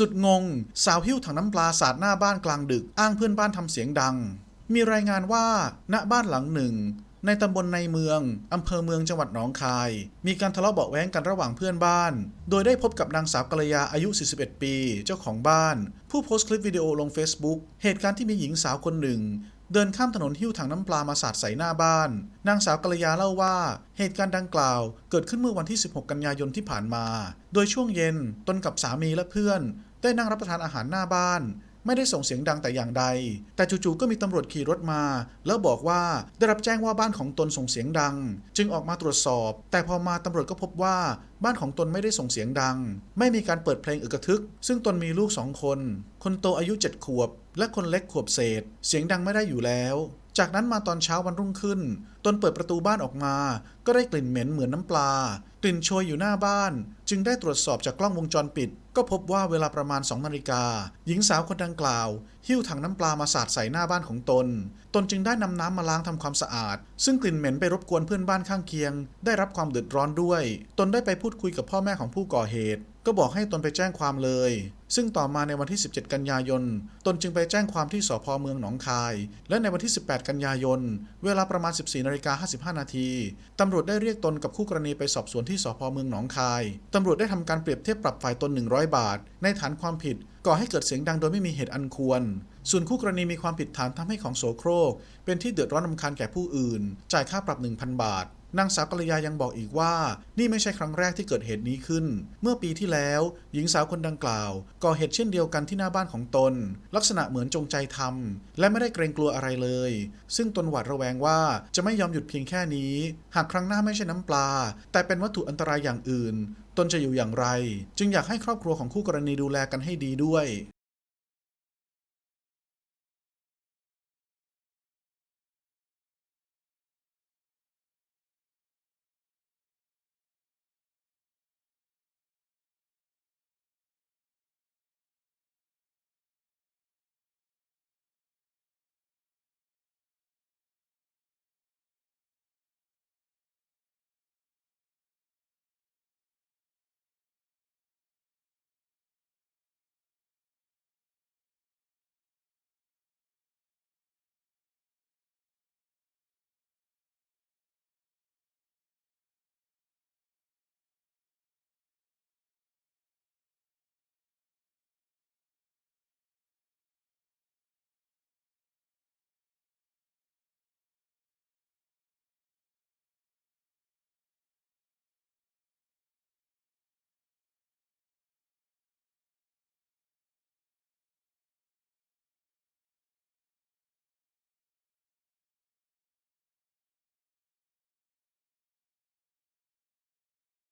สุดงง สาวหิ้วถังน้ำปลาสาดหน้าบ้านกลางดึก อ้างเพื่อนบ้านทำเสียงดัง มีรายงานว่า ณบ้านหลังหนึ่ง ในตำบลในเมือง อำเภอเมืองจังหวัดหนองคาย มีการทะเลาะเบาะแว้งกันระหว่างเพื่อนบ้าน โดยได้พบกับนางสาวกัลยาอายุ 41 ปี เจ้าของบ้าน ผู้โพสต์คลิปวิดีโอลง Facebook เหตุการณ์ที่มีหญิงสาวคนหนึ่งเดินข้ามถนนหิ้วถังน้ำปลามาสาดใส่หน้าบ้าน นางสาวกัลยาเล่าว่า เหตุการณ์ดังกล่าว เกิดขึ้นเมื่อวันที่ 16 กันยายนที่ผ่านมา โดยช่วงเย็นตนกับสามีและเพื่อน ได้นั่งรับประทานอาหารหน้าบ้าน ไม่ได้ส่งเสียงดังแต่อย่างใด แต่จู่ๆก็มีตำรวจขี่รถมา แล้วบอกว่าได้รับแจ้งว่าบ้านของตนส่งเสียงดัง จึงออกมาตรวจสอบ แต่พอมาตำรวจก็พบว่าบ้านของตนไม่ได้ส่งเสียงดัง ไม่มีการเปิดเพลงอึกระทึก ซึ่งตนมีลูกสองคน คนโตอายุเจ็ดขวบ และคนเล็กขวบเศษ เสียงดังไม่ได้อยู่แล้วจากนั้นมาตอนเช้าวันรุ่งขึ้น ตนเปิดประตูบ้านออกมา ก็ได้กลิ่นเหม็นเหมือนน้ำปลา กลิ่นโชยอยู่หน้าบ้าน จึงได้ตรวจสอบจากกล้องวงจรปิด ก็พบว่าเวลาประมาณ2นาฬิกา หญิงสาวคนดังกล่าว หิ้วถังน้ำปลามาสาดใส่หน้าบ้านของตน ตนจึงได้นำน้ำมาล้างทำความสะอาด ซึ่งกลิ่นเหม็นไปรบกวนเพื่อนบ้านข้างเคียง ได้รับความเดือดร้อนด้วย ตนได้ไปพูดคุยกับพ่อแม่ของผู้ก่อเหตุ ก็บอกให้ตนไปแจ้งความเลย ซึ่งต่อมาในวันที่ 17 กันยายน ตนจึงไปแจ้งความที่สพเมืองหนองคาย และในวันที่ 18กันยายน เวลาประมาณ 14นาฬิกา55 นาที ตำรวจได้เรียกตนกับคู่กรณีไปสอบสวนที่สพเมืองหนองคาย ตำรวจได้ทำการเปรียบเทียบปรับฝ่ายตน 100 บาท ในฐานความผิดก่อให้เกิดเสียงดังโดยไม่มีเหตุอันควร ส่วนคู่กรณีมีความผิดฐานทำให้ของโสโครก เป็นที่เดือดร้อนรำคาญแก่ผู้อื่น จ่ายค่าปรับ 1,000 บาท นางสาวกัลยายังบอกอีกว่า นี่ไม่ใช่ครั้งแรกที่เกิดเหตุนี้ขึ้น เมื่อปีที่แล้ว หญิงสาวคนดังกล่าว ก่อเหตุเช่นเดียวกันที่หน้าบ้านของตน ลักษณะเหมือนจงใจทำและไม่ได้เกรงกลัวอะไรเลย ซึ่งตนหวาดระแวงว่าจะไม่ยอมหยุดเพียงแค่นี้ หากครั้งหน้าไม่ใช่น้ำปลา แต่เป็นวัตถุอันตรายอย่างอื่น ตนจะอยู่อย่างไร จึงอยากให้ครอบครัวของคู่กรณีดูแลกันให้ดีด้วย